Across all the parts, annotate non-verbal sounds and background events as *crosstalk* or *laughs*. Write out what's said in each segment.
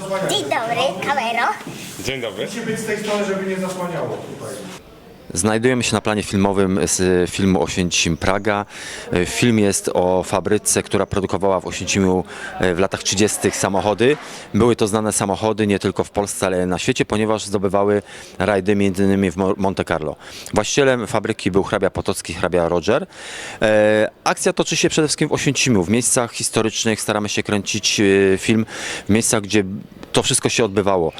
zasłaniać. Dzień dobry, kamero. Dzień dobry. Musi być z tej strony, żeby nie zasłaniało tutaj. Znajdujemy się na planie filmowym z filmu Oświęcim Praga. E, Film jest o fabryce, która produkowała w Oświęcimiu e, w latach 30. samochody. Były to znane samochody nie tylko w Polsce, ale na świecie, ponieważ zdobywały rajdy m.in. w Mo- Monte Carlo. Właścicielem fabryki był hrabia Potocki, hrabia Roger. E, Akcja toczy się przede wszystkim w Oświęcimiu. W miejscach historycznych staramy się kręcić film w miejscach, gdzie to wszystko się odbywało.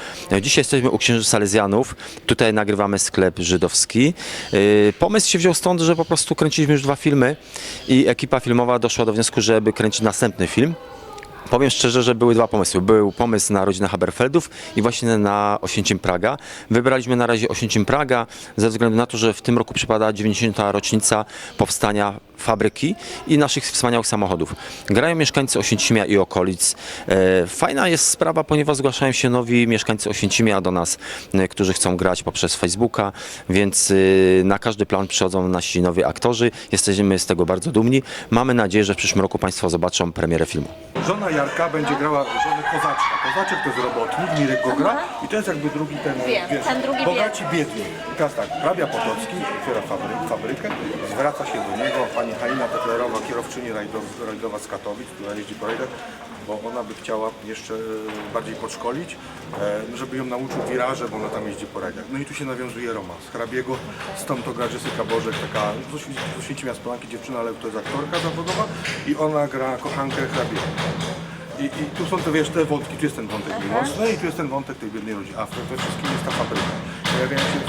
Dzisiaj jesteśmy u księży Salezjanów. Tutaj nagrywamy sklep żydowski. Yy, Pomysł się wziął stąd, że po prostu kręciliśmy już dwa filmy i ekipa filmowa doszła do wniosku, żeby kręcić następny film. Powiem szczerze, że były dwa pomysły. Był pomysł na rodzinę Haberfeldów i właśnie na Oświęcim Praga. Wybraliśmy na razie Oświęcim Praga ze względu na to, że w tym roku przypada 90. rocznica powstania fabryki i naszych wspaniałych samochodów. Grają mieszkańcy Oświęcimia i okolic. E, Fajna jest sprawa, ponieważ zgłaszają się nowi mieszkańcy Oświęcimia do nas, e, którzy chcą grać poprzez Facebooka, więc e, na każdy plan przychodzą nasi nowi aktorzy. Jesteśmy z tego bardzo dumni. Mamy nadzieję, że w przyszłym roku Państwo zobaczą premierę filmu. Żona Jarka będzie grała żonę Kozaczka. Kozaczek to jest robotnik, Mirek go gra i to jest jakby drugi ten, Wiem, ten drugi bogaci biedni. I teraz tak, hrabia Potocki otwiera fabry, fabrykę, zwraca się do niego pani Halina Tetlerowa, kierowczyni rajdo- rajdowa z Katowic, która jeździ po rajdach, bo ona by chciała jeszcze e, bardziej podszkolić, e, żeby ją nauczył wiraże, bo ona tam jeździ po rajdach. No i tu się nawiązuje romans. Hrabiego, stąd to gra Jessica Bożek, taka z Oświęci- z Oświęcimia z Polanki dziewczyna, ale to jest aktorka zawodowa i ona gra kochankę hrabiego. I, I tu są te, wiesz, te wątki, tu jest ten wątek miłosny i tu jest ten wątek tej biednej rodziny. A w we wszystkim jest ta fabryka. Pojawiają się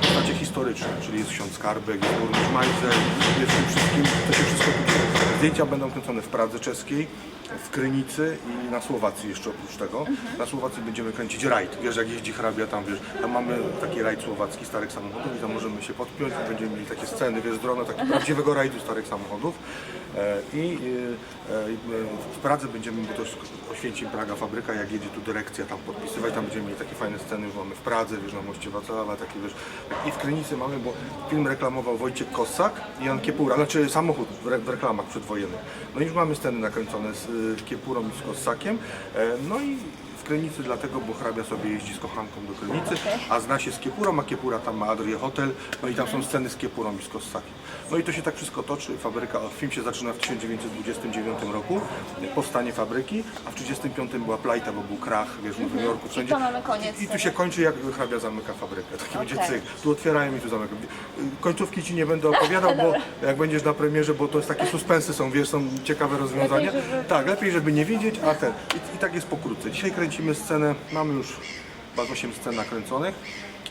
postacie historyczne, czyli jest ksiądz Skarbek, jest burmistrz Majzer, jest tym wszystkim, to się wszystko tu dzieje. Zdjęcia będą kręcone w Pradze Czeskiej, w Krynicy i na Słowacji jeszcze oprócz tego. Na Słowacji będziemy kręcić rajd. Wiesz, jak jeździ hrabia tam, wiesz, tam mamy taki rajd słowacki starych samochodów i tam możemy się podpiąć i będziemy mieli takie sceny, wiesz, drona, takiego prawdziwego rajdu starych samochodów. E, I e, e, w Pradze będziemy, bo to jest Oświęcim Praga fabryka, jak jedzie tu dyrekcja tam podpisywać, tam będziemy mieli takie fajne sceny, już mamy w Pradze, wiesz, na moście Wacława, takie wiesz. I w Krynicy mamy, bo film reklamował Wojciech Kossak i Jan Kiepura, znaczy samochód w, re, w reklamach przedwojennych. No i już mamy sceny nakręcone z Kiepurą i z Kossakiem, e, no i Krynicy dlatego, bo hrabia sobie jeździ z kochanką do Krynicy, a zna się z Kiepurą, a Kiepura tam ma Adrię Hotel, no i tam są sceny z Kiepurą i z Kossakiem. No i to się tak wszystko toczy, fabryka, film się zaczyna w 1929 roku, powstanie fabryki, a w 1935 była plajta, bo był krach, wiesz, w Nowym Jorku, wszędzie. to mamy koniec I, I tu się kończy, jak hrabia zamyka fabrykę, taki będzie Okej. cyk. Tu otwierają i tu zamykają. Końcówki ci nie będę opowiadał, bo *laughs* jak będziesz na premierze, bo to jest takie suspensy są, wiesz, są ciekawe rozwiązania. Tak, lepiej, żeby nie wiedzieć, a ten. I, I tak jest pokrótce. Dzisiaj kręcimy scenę, mamy już chyba z 8 scen nakręconych.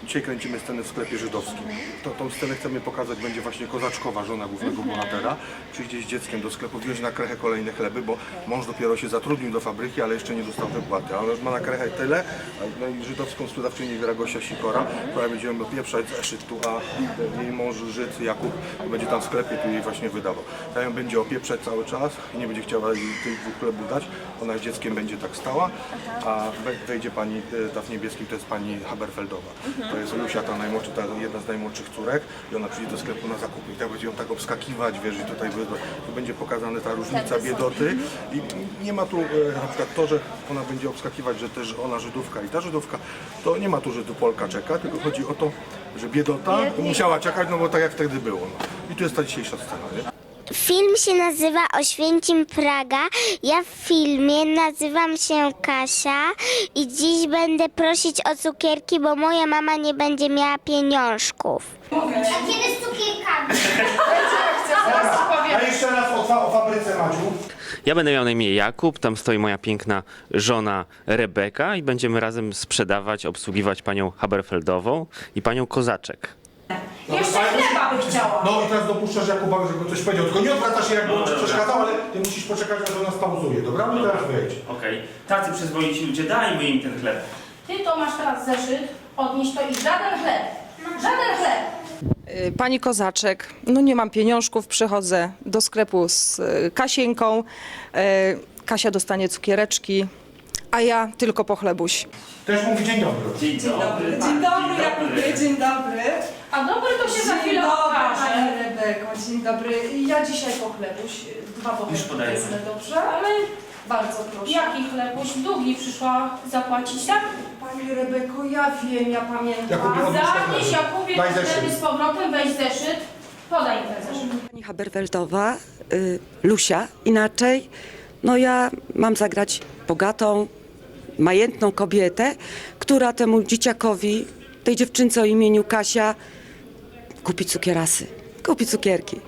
Dzisiaj kręcimy scenę w sklepie żydowskim. To, tą scenę chcemy pokazać, będzie właśnie Kozaczkowa, żona głównego bohatera. Przyjdzie z dzieckiem do sklepu, wziąć na krechę kolejne chleby, bo mąż dopiero się zatrudnił do fabryki, ale jeszcze nie dostał wypłaty. Ale już ma na krechę tyle, no i żydowską sprzedawczynię gra Gosia Sikora, która będzie ją opieprzać zeszyt tu, a jej mąż Żyd Jakub będzie tam w sklepie, tu jej właśnie wydawał. Ta ją będzie opieprzać cały czas i nie będzie chciała jej tych dwóch chlebów dać. Ona z dzieckiem będzie tak stała, a we- wejdzie pani, e, ta w niebieskim, to jest pani Haberfeldowa. To jest Lusia, ta najmłodsza, ta jedna z najmłodszych córek i ona przyjdzie do sklepu na zakupy i tak będzie ją tak obskakiwać, wiesz, i tutaj tu będzie pokazana ta różnica biedoty i nie ma tu e, na przykład to, że ona będzie obskakiwać, że też ona Żydówka i ta Żydówka, to nie ma tu, że tu Polka czeka, tylko chodzi o to, że biedota musiała czekać, no bo tak jak wtedy było. No. I tu jest ta dzisiejsza scena, nie? Film się nazywa Oświęcim Praga. Ja w filmie nazywam się Kasia i dziś będę prosić o cukierki, bo moja mama nie będzie miała pieniążków. A kiedy z cukierkami? A jeszcze raz o, fa- o fabryce Maciu. Ja będę miał na imię Jakub, tam stoi moja piękna żona Rebeka i będziemy razem sprzedawać, obsługiwać panią Haberfeldową i panią Kozaczek. Jeszcze chleba by chciała. No i teraz dopuszczasz Jakuba, żeby coś powiedział. Tylko nie odwracasz się, jakby on ci przeszkadzał, ale ty musisz poczekać, aż ona spauzuje, dobra? No teraz wejdź. Okej. Tacy przyzwoici ludzie, dajmy im ten chleb. Ty to masz teraz zeszyt, odnieś to i żaden chleb. Żaden chleb. Y, Pani Kozaczek, no nie mam pieniążków, przychodzę do sklepu z y, Kasieńką. Y, Kasia dostanie cukiereczki, a ja tylko po chlebuś. Też mówi dzień dobry. Dzień dobry. Dzień dobry, Jakubie, dzień dobry. A dobry to się za chwilę okaże. Pani Rebeko, dzień dobry. Ja dzisiaj po chlebuś, dwa Już podaję. wezmę, dobrze? Ale Bardzo proszę. Jaki chlebuś? Długi przyszła zapłacić, tak? Pani Rebeko, ja wiem, ja pamiętam. Jakubie, odłóż te Zanieś. Jakubie Daj zeszyt. z powrotem, weź zeszyt. Podaj ten zeszyt. Pani Haberfeldowa, y, Lusia inaczej. No ja mam zagrać bogatą, majętną kobietę, która temu dzieciakowi, tej dziewczynce o imieniu Kasia, kupi cukierasy, kupi cukierki.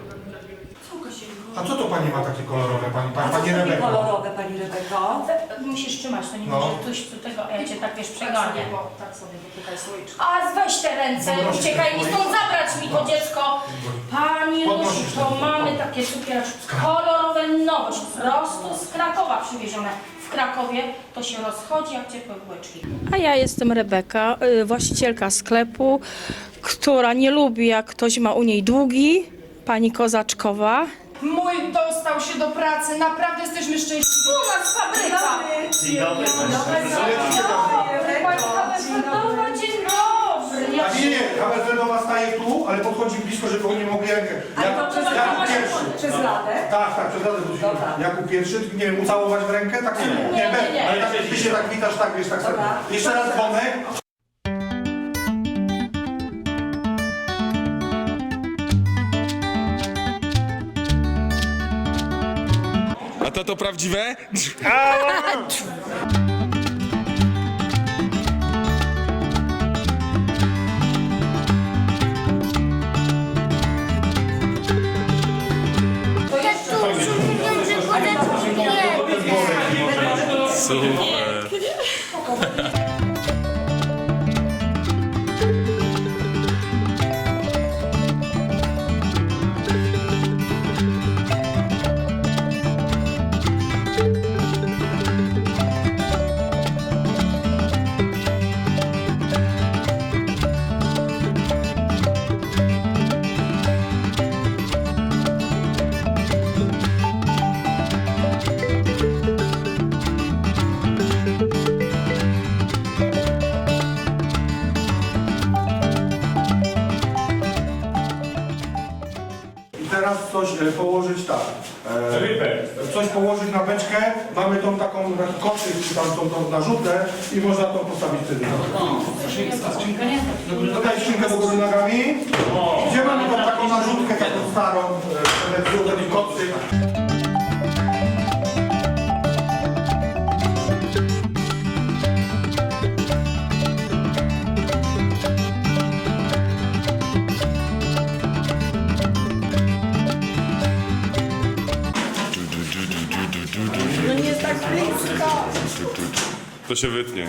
A co to pani ma takie kolorowe, pani, pani, pani Rebeko? kolorowe, pani Rebeko? Musisz trzymać, to nie No. może tuś tu tego, ja cię tak wiesz przegonię. Bo, tak sobie, bo tutaj słoiczko. A weź te ręce, Podnosisz uciekaj mi słoik? stąd, zabrać mi to dziecko. Pani Podnosisz to mamy takie cukiereczki kolorowe, nowość, prosto z Krakowa przywiezione. W Krakowie to się rozchodzi jak ciepłe bułeczki. A ja jestem Rebeka, y, właścicielka sklepu, która nie lubi, jak ktoś ma u niej długi, pani Kozaczkowa. Mój dostał się do pracy, naprawdę jesteśmy szczęśliwi. U nas fabryka. Dzień dobry, Pani Haberfeldowa, dzień dobry. Ja A nie, nie, Haberfeldowa staje tu, ale podchodzi blisko, żeby oni mogli jak, jak, to Jakub trzeba pierwszy. Przez? Tak, tak, przez radę wrócimy. Jakub pierwszy, nie wiem, ucałować w rękę? Tak nie, nie, nie, be- nie. ale tak, ty się tak witasz, tak wiesz, tak sobie. Jeszcze raz dzwonek. A to to prawdziwe? *laughs* nie. Super. Coś e, położyć tak. E, coś położyć na beczkę. Mamy tą taką taki czy tam tą, tą narzutę i można tą postawić wtedy. Dodaj skrzynkę do góry nogami. Gdzie mamy tą taką narzutkę, taką starą, e, taki kocyk. To się wytnie.